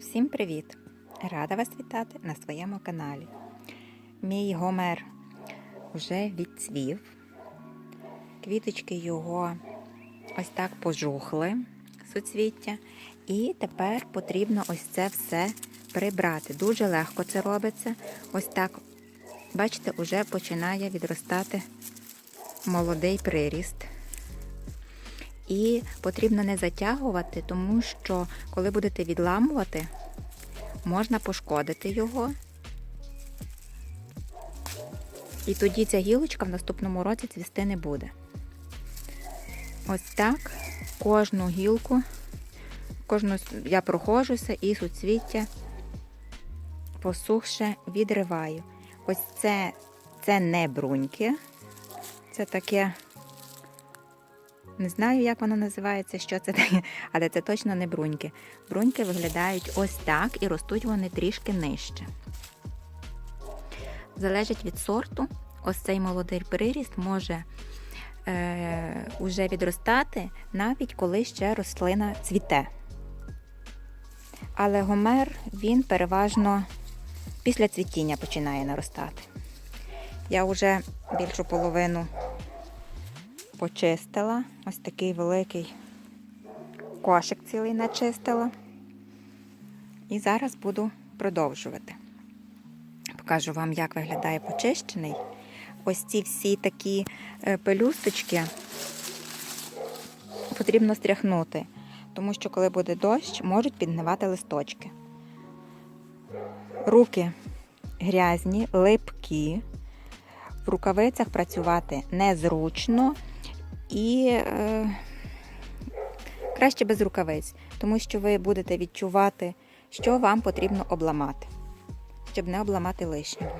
Всім привіт! Рада вас вітати на своєму каналі. Мій гомер вже відцвів. Квіточки його ось так пожухли, суцвіття. І тепер потрібно ось це все прибрати. Дуже легко це робиться. Ось так, бачите, вже починає відростати молодий приріст. І потрібно не затягувати, тому що коли будете відламувати, можна пошкодити його. І тоді ця гілочка в наступному році цвісти не буде. Ось так кожну гілку, кожну я проходжуся і суцвіття посухше відриваю. Ось це, це не бруньки, це таке. Не знаю, як воно називається, що це таке, але це точно не бруньки. Бруньки виглядають ось так і ростуть вони трішки нижче. Залежить від сорту, ось цей молодий приріст може е, уже відростати, навіть коли ще рослина цвіте. Але гомер він переважно після цвітіння починає наростати. Я вже більшу половину почистила. Ось такий великий кошик цілий начистила. І зараз буду продовжувати. Покажу вам, як виглядає почищений. Ось ці всі такі е, пелюсточки потрібно стряхнути, тому що, коли буде дощ, можуть підгнивати листочки. Руки грязні, липкі. В рукавицях працювати незручно і е, краще без рукавиць, тому що ви будете відчувати, що вам потрібно обламати, щоб не обламати лишнього.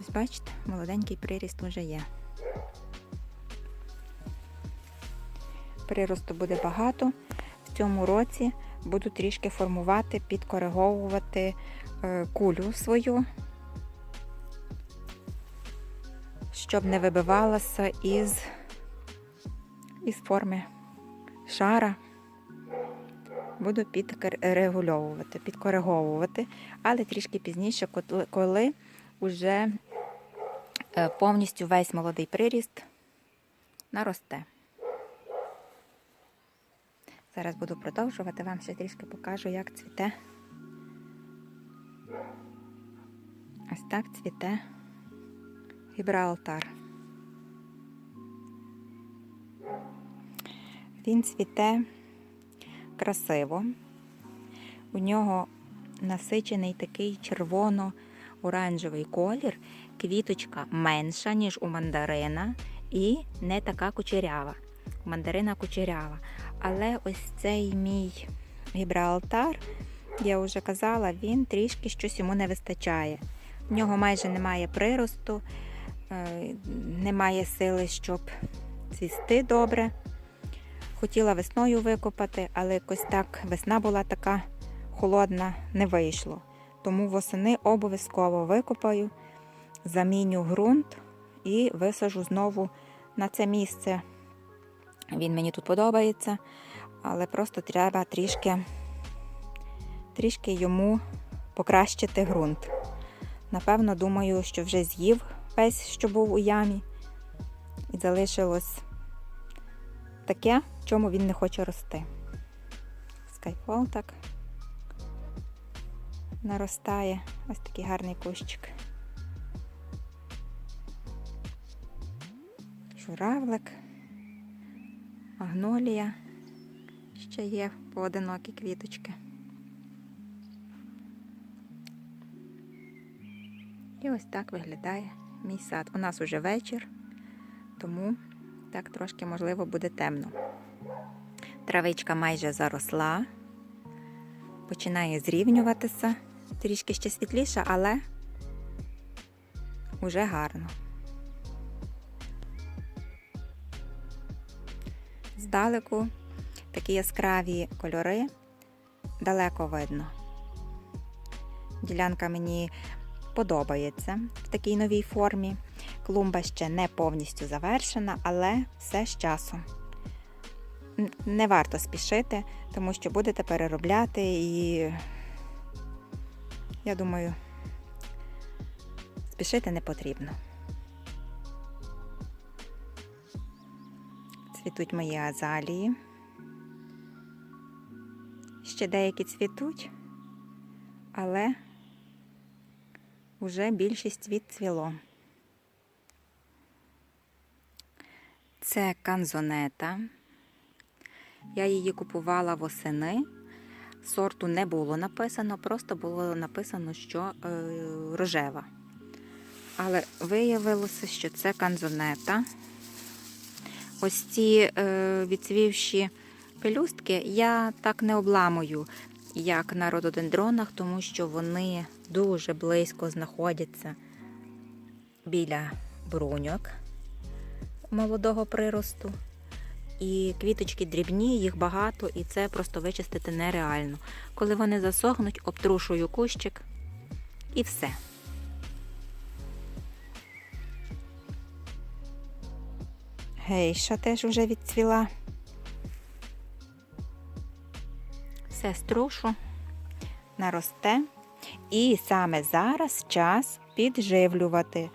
Ось бачите, молоденький приріст вже є. Приросту буде багато. В цьому році буду трішки формувати, підкориговувати е, кулю свою, щоб не вибивалася із із форми шара буду підрегульовувати, підкориговувати, але трішки пізніше, коли вже повністю весь молодий приріст наросте. Зараз буду продовжувати, вам ще трішки покажу, як цвіте. Ось так цвіте Гібралтар. Він цвіте красиво. У нього насичений такий червоно-оранжевий колір, квіточка менша, ніж у мандарина, і не така кучерява. Мандарина кучерява. Але ось цей мій гібралтар, я вже казала, він трішки щось йому не вистачає. В нього майже немає приросту, немає сили, щоб цвісти добре. Хотіла весною викопати, але якось так весна була така холодна, не вийшло. Тому восени обов'язково викопаю, заміню ґрунт і висажу знову на це місце. Він мені тут подобається, але просто треба трішки, трішки йому покращити ґрунт. Напевно, думаю, що вже з'їв весь, що був у ямі, і залишилось таке, в чому він не хоче рости. Скайфол так наростає. Ось такий гарний кущик. Журавлик, магнолія. Ще є поодинокі квіточки. І ось так виглядає мій сад. У нас уже вечір, тому так трошки, можливо, буде темно. Травичка майже заросла, починає зрівнюватися, трішки ще світліша, але уже гарно. Здалеку такі яскраві кольори далеко видно. Ділянка мені подобається в такій новій формі. Клумба ще не повністю завершена, але все з часом. не варто спішити, тому що будете переробляти і я думаю, спішити не потрібно. Цвітуть мої азалії. Ще деякі цвітуть, але вже більшість відцвіло. Це канзонета. Я її купувала восени. Сорту не було написано, просто було написано, що е, рожева. Але виявилося, що це канзонета. Ось ці е, відцвівші пелюстки я так не обламую, як на рододендронах, тому що вони дуже близько знаходяться біля бруньок молодого приросту. І квіточки дрібні, їх багато, і це просто вичистити нереально. Коли вони засохнуть, обтрушую кущик і все. Гейша теж вже відцвіла. Все струшу, наросте. І саме зараз час підживлювати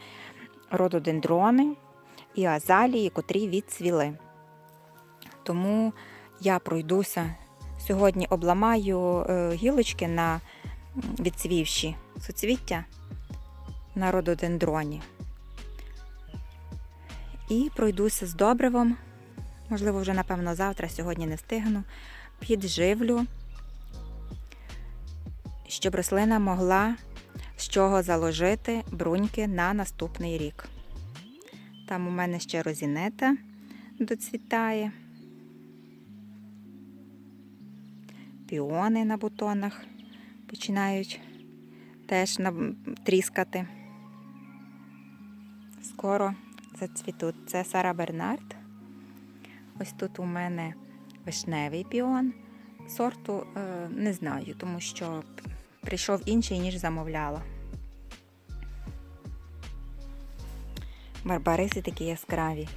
рододендрони і азалії, котрі відцвіли. Тому я пройдуся. Сьогодні обламаю е, гілочки на відцвівші суцвіття на рододендроні. І пройдуся з добривом. Можливо, вже, напевно, завтра, сьогодні не встигну. Підживлю, щоб рослина могла з чого заложити бруньки на наступний рік. Там у мене ще розінета доцвітає. Піони на бутонах починають теж тріскати. Скоро зацвітуть. Це Сара Бернард. Ось тут у мене вишневий піон. Сорту е, не знаю, тому що прийшов інший, ніж замовляла. Барбариси такі яскраві.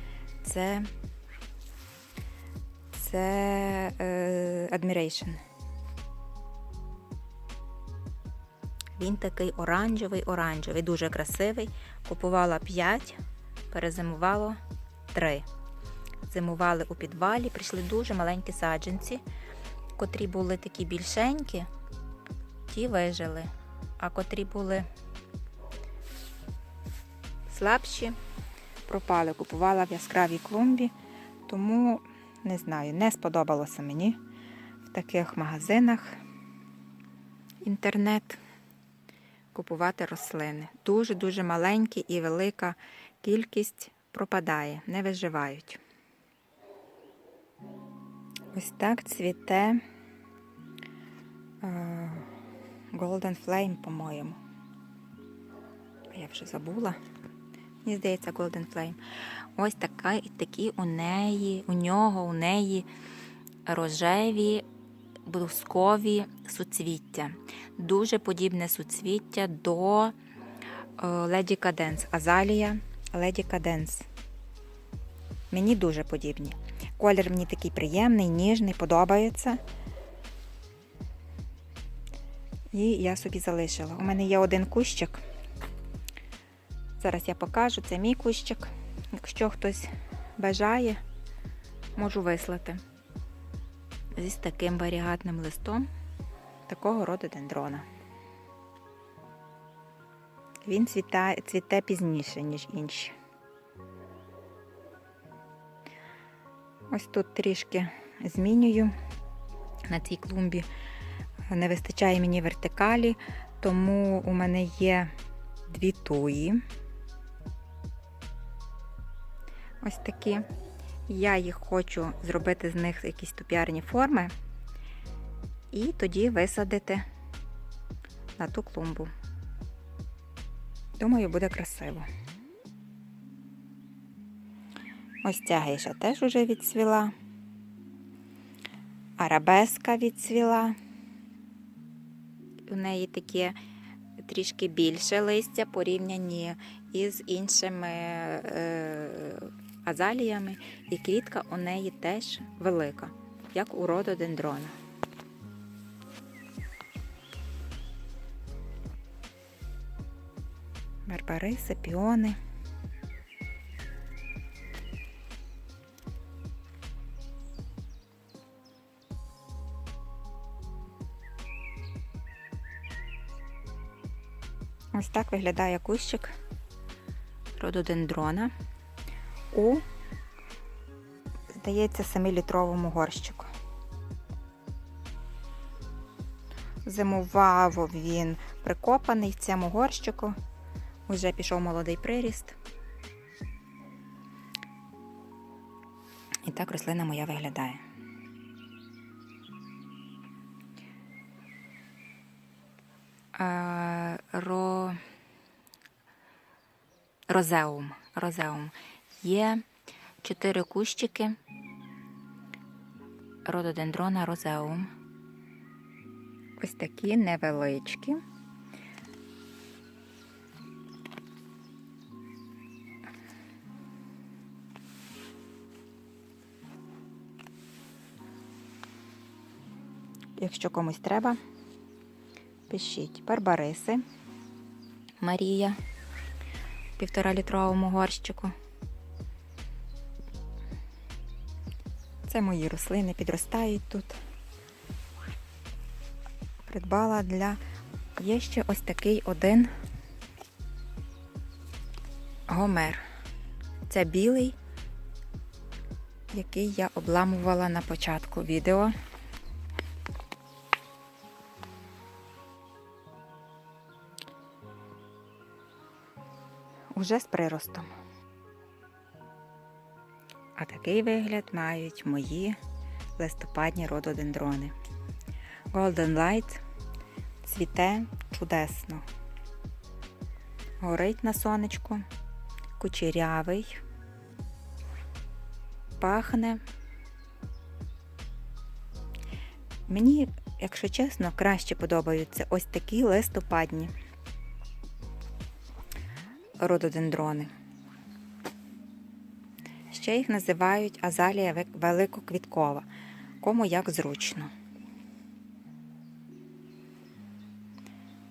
Це це е, Admiration. Він такий оранжевий, оранжевий, дуже красивий. Купувала 5, перезимувало 3. Зимували у підвалі, прийшли дуже маленькі саджанці, котрі були такі більшенькі, ті вижили, а котрі були слабші, пропали. Купувала в яскравій клумбі, тому не знаю, не сподобалося мені в таких магазинах інтернет купувати рослини. Дуже-дуже маленькі і велика кількість пропадає, не виживають. Ось так цвіте е, Golden Flame, по-моєму. Я вже забула. Мені здається, Golden Flame. Ось така, такі у неї, у нього, у неї рожеві блускові суцвіття. Дуже подібне суцвіття до Леді Каденс. Азалія Леді Каденс. Мені дуже подібні. Колір мені такий приємний, ніжний, подобається. І я собі залишила. У мене є один кущик. Зараз я покажу, це мій кущик. Якщо хтось бажає, можу вислати. Зі таким варігатним листом такого роду дендрона. Він цвіта, цвіте пізніше, ніж інші. Ось тут трішки змінюю на цій клумбі. Не вистачає мені вертикалі, тому у мене є дві туї. Ось такі. Я їх хочу зробити з них якісь тупіарні форми і тоді висадити на ту клумбу. Думаю, буде красиво. Ось ця гейша теж уже відцвіла. Арабеска відцвіла. У неї таке трішки більше листя порівняні із іншими е, азаліями, і квітка у неї теж велика, як у рододендрона. Барбариси, піони. Ось так виглядає кущик рододендрона у, здається, 7-літровому горщику. Зимував він прикопаний в цьому горщику. Уже пішов молодий приріст. І так рослина моя виглядає. Е, Ро... Розеум. Розеум. Є чотири кущики рододендрона розеум. Ось такі невеличкі. Якщо комусь треба, пишіть барбариси Марія в півтора літровому горщику. Це мої рослини підростають тут. Придбала для. Є ще ось такий один гомер. Це білий, який я обламувала на початку відео. Уже з приростом. А такий вигляд мають мої листопадні рододендрони. Golden Light цвіте чудесно. Горить на сонечку, кучерявий, пахне. Мені, якщо чесно, краще подобаються ось такі листопадні рододендрони. Ще їх називають азалія великоквіткова, кому як зручно.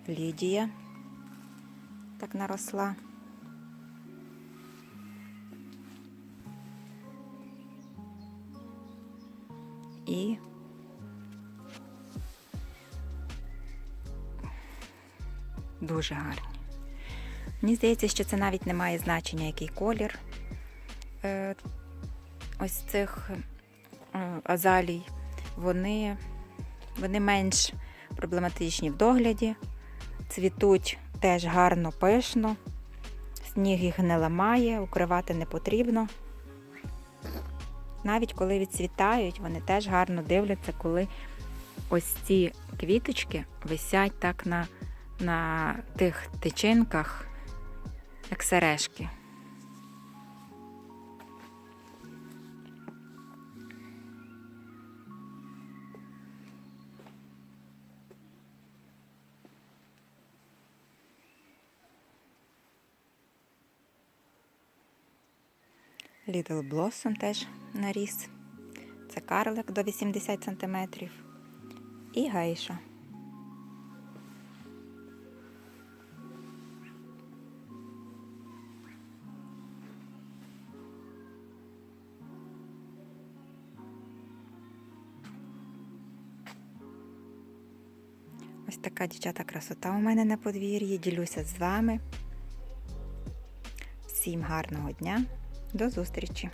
Лідія так наросла. І дуже гарні. Мені здається, що це навіть не має значення, який колір ось цих е, азалій. Вони, вони менш проблематичні в догляді, цвітуть теж гарно пишно, сніг їх не ламає, укривати не потрібно. Навіть коли відцвітають, вони теж гарно дивляться, коли ось ці квіточки висять так на, на тих тичинках як сережки. Little Blossom теж наріс. Це карлик до 80 см. І гейша. Ось така дівчата красота у мене на подвір'ї. Ділюся з вами. Всім гарного дня, до зустрічі!